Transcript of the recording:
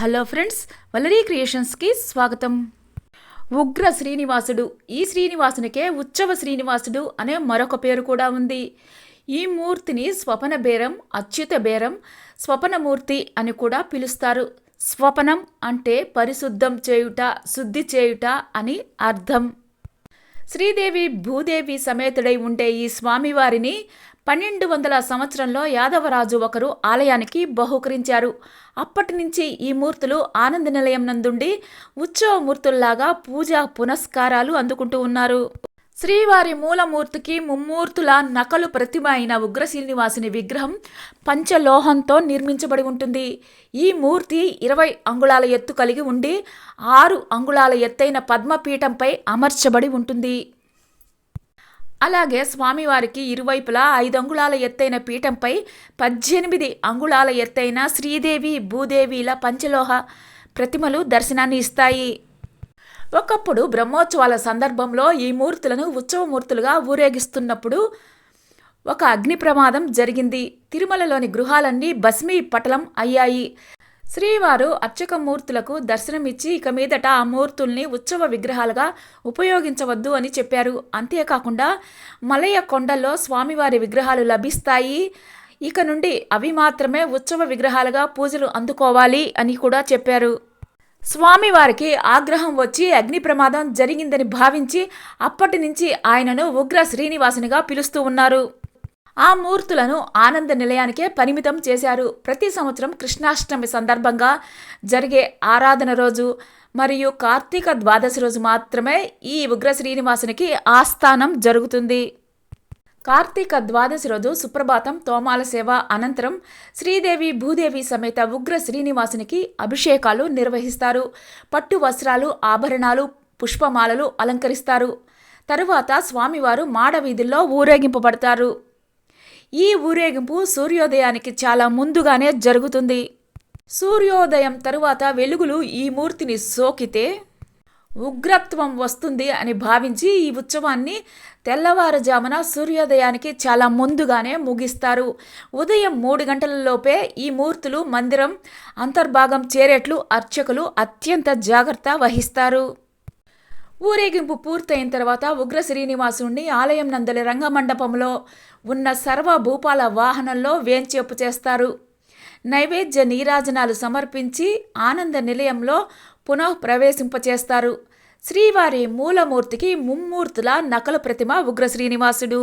Hello friends వలరీ క్రియేషన్స్కి స్వాగతం. ఉగ్ర శ్రీనివాసుడు ఈ శ్రీనివాసునికే ఉత్సవ శ్రీనివాసుడు అనే మరొక పేరు కూడా ఉంది. ఈ మూర్తిని స్వపన బేరం అచ్యుత బేరం స్వపనమూర్తి అని కూడా పిలుస్తారు. స్వపనం అంటే పరిశుద్ధం చేయుట శుద్ధి చేయుట అని అర్థం. శ్రీదేవి భూదేవి సమేతుడై ఉండే ఈ స్వామివారిని పన్నెండు వందల సంవత్సరంలో యాదవరాజు ఒకరు ఆలయానికి బహుకరించారు. అప్పటి నుంచి ఈ మూర్తులు ఆనంద నిలయం నందుండి ఉత్సవ మూర్తుల్లాగా పూజా పునస్కారాలు అందుకుంటూ ఉన్నారు. శ్రీవారి మూలమూర్తికి ముమ్మూర్తుల నకలు ప్రతిమ అయిన ఉగ్రశ్రీనివాసుని విగ్రహం పంచలోహంతో నిర్మించబడి ఉంటుంది. ఈ మూర్తి ఇరవై అంగుళాల ఎత్తు కలిగి ఉండి ఆరు అంగుళాల ఎత్తైన పద్మపీఠంపై అమర్చబడి ఉంటుంది. అలాగే స్వామివారికి ఇరువైపులా ఐదు అంగుళాల ఎత్తైన పీఠంపై పద్దెనిమిది అంగుళాల ఎత్తైన శ్రీదేవి భూదేవిల పంచలోహ ప్రతిమలు దర్శనాన్ని ఇస్తాయి. ఒకప్పుడు బ్రహ్మోత్సవాల సందర్భంలో ఈ మూర్తులను ఉత్సవమూర్తులుగా ఊరేగిస్తున్నప్పుడు ఒక అగ్ని ప్రమాదం జరిగింది. తిరుమలలోని గృహాలన్నీ భస్మీ పటలం అయ్యాయి. శ్రీవారు అర్చక మూర్తులకు దర్శనమిచ్చి ఇక మీదట ఆ మూర్తుల్ని ఉత్సవ విగ్రహాలుగా ఉపయోగించవద్దు అని చెప్పారు. అంతేకాకుండా మలయ కొండల్లో స్వామివారి విగ్రహాలు లభిస్తాయి. ఇక నుండి అవి మాత్రమే ఉత్సవ విగ్రహాలుగా పూజలు అందుకోవాలి అని కూడా చెప్పారు. స్వామివారికి ఆగ్రహం వచ్చి అగ్ని ప్రమాదం జరిగిందని భావించి అప్పటి నుంచి ఆయనను ఉగ్ర శ్రీనివాసునిగా పిలుస్తూ ఉన్నారు. ఆ మూర్తులను ఆనంద నిలయానికే పరిమితం చేశారు. ప్రతి సంవత్సరం కృష్ణాష్టమి సందర్భంగా జరిగే ఆరాధన రోజు మరియు కార్తీక ద్వాదశి రోజు మాత్రమే ఈ ఉగ్ర శ్రీనివాసునికి ఆస్థానం జరుగుతుంది. కార్తీక ద్వాదశి రోజు సుప్రభాతం తోమాల సేవ అనంతరం శ్రీదేవి భూదేవి సమేత ఉగ్ర శ్రీనివాసునికి అభిషేకాలు నిర్వహిస్తారు. పట్టు వస్త్రాలు ఆభరణాలు పుష్పమాలలు అలంకరిస్తారు. తరువాత స్వామివారు మాడ వీధుల్లో ఊరేగింపబడతారు. ఈ ఊరేగింపు సూర్యోదయానికి చాలా ముందుగానే జరుగుతుంది. సూర్యోదయం తరువాత వెలుగులు ఈ మూర్తిని సోకితే ఉగ్రత్వం వస్తుంది అని భావించి ఈ ఉత్సవాన్ని తెల్లవారుజామున సూర్యోదయానికి చాలా ముందుగానే ముగిస్తారు. ఉదయం మూడు గంటలలోపే ఈ మూర్తులు మందిరం అంతర్భాగం చేరేట్లు అర్చకులు అత్యంత జాగ్రత్త వహిస్తారు. ఊరేగింపు పూర్తయిన తర్వాత ఉగ్ర శ్రీనివాసుణ్ణి ఆలయం నందలి రంగమండపంలో ఉన్న సర్వ భూపాల వాహనంలో వేంచేపు చేస్తారు. నైవేద్య నీరాజనాలు సమర్పించి ఆనంద నిలయంలో పునః ప్రవేశింపచేస్తారు శ్రీవారి మూలమూర్తికి ముమ్మూర్తుల నకలు ప్రతిమ ఉగ్ర శ్రీనివాసుడు.